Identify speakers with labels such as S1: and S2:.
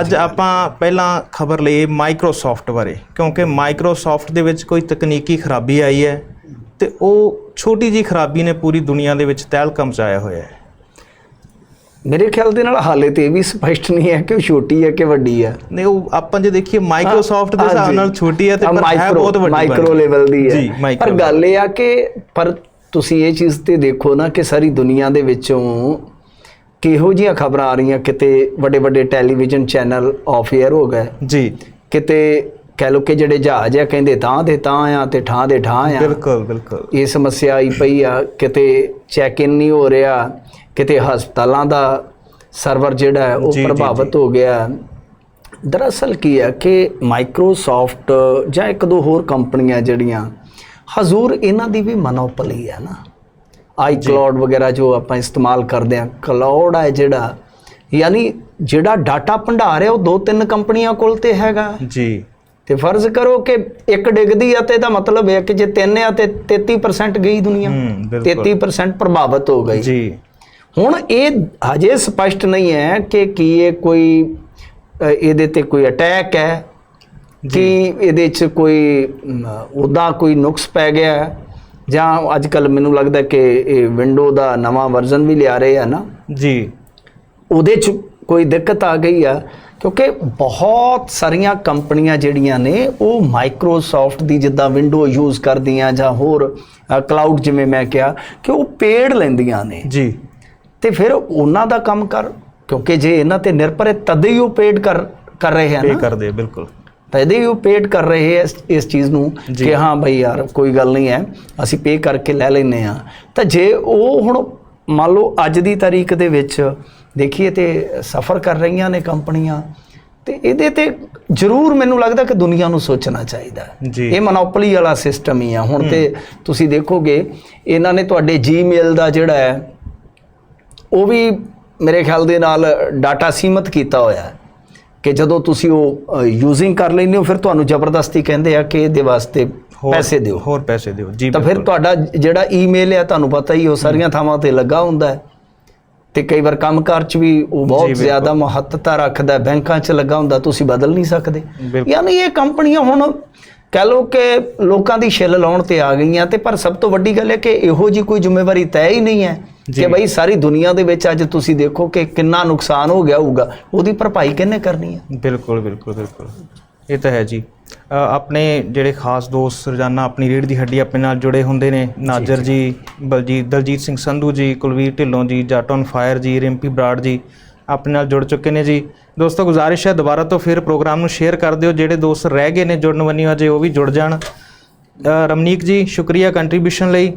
S1: ਅੱਜ ਆਪਾਂ ਪਹਿਲਾਂ ਖਬਰ ਲਈ ਮਾਈਕਰੋਸਾਫਟ ਬਾਰੇ ਕਿਉਂਕਿ ਮਾਈਕਰੋਸਾਫਟ ਦੇ ਵਿੱਚ ਕੋਈ ਤਕਨੀਕੀ ਖਰਾਬੀ ਆਈ ਹੈ ਤੇ ਉਹ ਛੋਟੀ ਜੀ ਖਰਾਬੀ ਨੇ ਪੂਰੀ ਦੁਨੀਆ ਦੇ ਵਿੱਚ ਤਹਿਲਕਾ ਮਚਾਇਆ ਹੋਇਆ ਹੈ।
S2: ਮੇਰੇ ਖਿਆਲ ਦੇ ਨਾਲ ਹਾਲੇ ਤੇ ਇਹ ਵੀ ਸਪਸ਼ਟ ਨਹੀਂ ਹੈ ਕਿ ਉਹ ਛੋਟੀ ਹੈ ਕਿ ਵੱਡੀ ਹੈ।
S1: ਨਹੀਂ ਉਹ ਆਪਾਂ ਜੇ ਦੇਖੀਏ ਮਾਈਕਰੋਸਾਫਟ ਦੇ ਹਿਸਾਬ। ਨਾਲ ਛੋਟੀ ਹੈ ਤੇ ਪਰ ਹੈ ਬਹੁਤ ਵੱਡੀ
S2: ਮਾਈਕਰੋ। ਲੈਵਲ ਦੀ ਹੈ। ਪਰ ਗੱਲ ਇਹ ਆ ਕਿ ਪਰ ਤੁਸੀਂ ਇਹ ਚੀਜ਼ ਤੇ ਦੇਖੋ ਨਾ ਕਿ ਸਾਰੀ ਦੁਨੀਆ ਦੇ ਵਿੱਚੋਂ ਕਿਹੋ ਜਿਹੀਆਂ ਖਬਰਾਂ ਆ ਰਹੀਆਂ? ਕਿਤੇ ਵੱਡੇ ਵੱਡੇ ਟੈਲੀਵਿਜ਼ਨ ਚੈਨਲ ਆਫ 에ਅਰ ਹੋ ਗਏ।
S1: ਜੀ।
S2: ਕਿਤੇ ਕਹਿ ਲੋ ਕਿ ਜਿਹੜੇ ਜਹਾਜ਼ ਆ ਕਹਿੰਦੇ ਤਾਂ ਦੇ ਤਾਂ ਆ ਤੇ ਠਾਂ ਦੇ ਠਾਂ ਆ।
S1: ਬਿਲਕੁਲ ਬਿਲਕੁਲ।
S2: ਇਹ ਸਮੱਸਿਆ ਆਈ ਪਈ ਆ। ਕਿਤੇ ਚੈੱਕ ਇਨ ਨਹੀਂ ਹੋ ਰਿਹਾ। ਕਿਤੇ ਹਸਪਤਾਲਾਂ ਦਾ ਸਰਵਰ ਜਿਹੜਾ ਹੈ ਉਹ ਪ੍ਰਭਾਵਿਤ ਹੋ ਗਿਆ। ਦਰਅਸਲ ਕੀ ਹੈ ਕਿ ਮਾਈਕਰੋਸਾਫਟ ਜਾਂ ਇੱਕ ਦੋ ਹੋਰ ਕੰਪਨੀਆਂ ਜਿਹੜੀਆਂ ਹਜ਼ੂਰ ਇਹਨਾਂ ਦੀ ਵੀ ਮੋਨੋਪੋਲੀ ਹੈ ਨਾ। ਆਈ ਕਲਾਉਡ ਵਗੈਰਾ ਜੋ ਆਪਾਂ ਇਸਤੇਮਾਲ ਕਰਦੇ ਆ ਕਲਾਉਡ ਹੈ ਜਿਹੜਾ ਯਾਨੀ ਜਿਹੜਾ ਡਾਟਾ ਭੰਡਾਰ ਹੈ ਉਹ ਦੋ ਤਿੰਨ ਕੰਪਨੀਆਂ ਕੋਲ ਤੇ ਹੈਗਾ।
S1: ਜੀ।
S2: ਤੇ ਫਰਜ਼ ਕਰੋ ਕਿ ਇੱਕ ਡਿੱਗਦੀ ਆ ਤੇ ਇਹਦਾ ਮਤਲਬ ਹੈ ਕਿ ਜੇ ਤਿੰਨ ਆ ਤੇ 33% ਗਈ ਦੁਨੀਆ।
S1: ਹੂੰ ਬਿਲਕੁਲ।
S2: 33% ਪ੍ਰਭਾਵਿਤ ਹੋ ਗਈ।
S1: ਜੀ।
S2: ਹੁਣ ਇਹ ਹਜੇ ਸਪਸ਼ਟ ਨਹੀਂ ਹੈ ਕਿ ਕੀ ਇਹ ਕੋਈ ਇਹਦੇ ਤੇ ਕੋਈ ਅਟੈਕ ਹੈ ਕਿ ਇਹਦੇ 'ਚ ਕੋਈ ਉਹਦਾ ਕੋਈ ਨੁਕਸ ਪੈ ਗਿਆ ਹੈ। ਜਾਂ ਅੱਜ ਕੱਲ ਮੈਨੂੰ ਲੱਗਦਾ ਕਿ ਇਹ ਵਿੰਡੋ ਦਾ ਨਵਾਂ ਵਰਜ਼ਨ ਵੀ ਲਿਆ ਰਹੇ ਆ ਨਾ।
S1: ਜੀ।
S2: ਉਹਦੇ 'ਚ ਕੋਈ ਦਿੱਕਤ ਆ ਗਈ ਆ ਕਿਉਂਕਿ ਬਹੁਤ ਸਾਰੀਆਂ ਕੰਪਨੀਆਂ ਜਿਹੜੀਆਂ ਨੇ ਉਹ ਮਾਈਕਰੋਸਾਫਟ ਦੀ ਜਿੱਦਾਂ ਵਿੰਡੋ ਯੂਜ਼ ਕਰਦੀਆਂ ਜਾਂ ਹੋਰ ਕਲਾਊਡ ਜਿਵੇਂ ਮੈਂ ਕਿਹਾ ਕਿ ਉਹ ਪੇਡ ਲੈਂਦੀਆਂ ਨੇ।
S1: ਜੀ।
S2: ਤੇ ਫਿਰ ਉਹਨਾਂ ਦਾ ਕੰਮ ਕਰ ਕਿਉਂਕਿ ਜੇ ਇਹਨਾਂ ਤੇ ਨਿਰਭਰ ਹੈ ਤਦੇ ਹੀ ਉਹ ਪੇਡ ਕਰ ਕਰ ਰਹੇ ਹਨ
S1: ਪੇ ਕਰਦੇ ਬਿਲਕੁਲ।
S2: ਤਦੇ ਹੀ ਉਹ ਪੇਡ ਕਰ ਰਹੇ ਹੈ ਇਸ- ਚੀਜ਼ ਨੂੰ। ਕਿ ਹਾਂ ਭਾਈ ਯਾਰ ਕੋਈ ਗੱਲ ਨਹੀਂ ਹੈ ਅਸੀਂ ਪੇ ਕਰਕੇ ਲੈ ਲੈਨੇ ਆ ਤਾਂ ਜੇ ਉਹ ਹੁਣ ਮੰਨ ਲਓ ਅੱਜ ਦੀ ਤਾਰੀਖ ਦੇ ਵਿੱਚ ਦੇਖੀਏ ਤੇ ਸਫਰ ਕਰ ਰਹੀਆਂ ਨੇ ਕੰਪਨੀਆਂ ਤੇ ਇਹਦੇ ਤੇ ਜ਼ਰੂਰ ਮੈਨੂੰ ਲੱਗਦਾ ਕਿ ਦੁਨੀਆ ਨੂੰ ਸੋਚਣਾ ਚਾਹੀਦਾ। ਇਹ ਮੋਨੋਪੋਲੀ ਵਾਲਾ ਸਿਸਟਮ ਹੀ ਆ। ਹੁਣ ਤੇ ਤੁਸੀਂ ਦੇਖੋਗੇ ਇਹਨਾਂ ਨੇ ਤੁਹਾਡੇ ਜੀਮੇਲ ਦਾ ਜਿਹੜਾ ਹੈ ਉਹ ਵੀ ਮੇਰੇ ਖਿਆਲ ਦੇ ਨਾਲ ਡਾਟਾ ਸੀਮਤ ਕੀਤਾ ਹੋਇਆ ਹੈ। ਕਿ ਜਦੋਂ ਤੁਸੀਂ ਉਹ ਯੂਜ਼ਿੰਗ ਕਰ ਲੈਂਦੇ ਹੋ ਫਿਰ ਤੁਹਾਨੂੰ ਜ਼ਬਰਦਸਤੀ ਕਹਿੰਦੇ ਆ ਕਿ ਇਹਦੇ ਵਾਸਤੇ ਪੈਸੇ ਦਿਓ
S1: ਹੋਰ ਪੈਸੇ ਦਿਓ ਜੀ
S2: ਤਾਂ ਫਿਰ। ਤੁਹਾਡਾ ਜਿਹੜਾ ਈਮੇਲ ਹੈ ਤੁਹਾਨੂੰ ਪਤਾ ਹੀ ਉਹ ਸਾਰੀਆਂ ਥਾਵਾਂ ਤੇ ਲੱਗਾ ਹੁੰਦਾ ਹੈ ਤੇ ਕਈ ਵਾਰ ਕੰਮਕਾਰ 'ਚ ਵੀ ਉਹ ਬਹੁਤ। ਜ਼ਿਆਦਾ ਮਹੱਤਤਾ ਰੱਖਦਾ ਬੈਂਕਾਂ 'ਚ ਲੱਗਾ ਹੁੰਦਾ ਤੁਸੀਂ ਬਦਲ ਨਹੀਂ ਸਕਦੇ। ਯਾਨੀ ਇਹ ਕੰਪਨੀਆਂ ਹੁਣ ਕਹਿ ਲਓ ਕਿ ਲੋਕਾਂ ਦੀ ਛਿੱਲ ਲਾਉਣ ਤੇ ਆ ਗਈਆਂ ਤੇ ਪਰ ਸਭ ਤੋਂ ਵੱਡੀ ਗੱਲ ਹੈ ਕਿ ਇਹੋ ਜੀ ਕੋਈ ਜ਼ਿੰਮੇਵਾਰੀ ਤੈਅ ਹੀ ਨਹੀਂ ਹੈ। ਕਿ ਬਈ ਸਾਰੀ ਦੁਨੀਆ ਦੇ ਵਿੱਚ ਅੱਜ ਤੁਸੀਂ ਦੇਖੋ ਕਿ ਕਿੰਨਾ ਨੁਕਸਾਨ ਹੋ ਗਿਆ ਹੋਊਗਾ ਉਹਦੀ ਭਰਪਾਈ ਕਿਹਨੇ ਕਰਨੀ ਹੈ?
S1: ਬਿਲਕੁਲ ਬਿਲਕੁਲ ਬਿਲਕੁਲ। ਇਹ ਤਾਂ ਹੈ ਜੀ। ਆਪਣੇ ਜਿਹੜੇ ਖਾਸ ਦੋਸਤ ਰੋਜ਼ਾਨਾ ਆਪਣੀ ਰੀੜ ਦੀ ਹੱਡੀ ਆਪਣੇ ਨਾਲ ਜੁੜੇ ਹੁੰਦੇ ਨੇ ਨਾਜਰ ਜੀ। ਬਲਜੀਤ ਦਲਜੀਤ ਸਿੰਘ ਸੰਧੂ ਜੀ ਕੁਲਵੀਰ ਢਿੱਲੋਂ ਜੀ ਜੱਟ ਔਨ ਫਾਇਰ ਜੀ ਰਿੰਪੀ ਬਰਾੜ ਜੀ ਆਪਣੇ ਨਾਲ ਜੁੜ ਚੁੱਕੇ ਨੇ ਜੀ। ਦੋਸਤੋ ਗੁਜ਼ਾਰਿਸ਼ ਹੈ ਦੁਬਾਰਾ ਤੋਂ ਫਿਰ ਪ੍ਰੋਗਰਾਮ ਨੂੰ ਸ਼ੇਅਰ ਕਰ ਦਿਓ। ਜਿਹੜੇ ਦੋਸਤ ਰਹਿ ਗਏ ਨੇ ਜੁੜਨ ਵੰਨੀ ਅਜੇ ਉਹ ਵੀ ਜੁੜ ਜਾਣ। ਰਮਨੀਕ ਜੀ ਸ਼ੁਕਰੀਆ ਕੰਟਰੀਬਿਊਸ਼ਨ ਲਈ।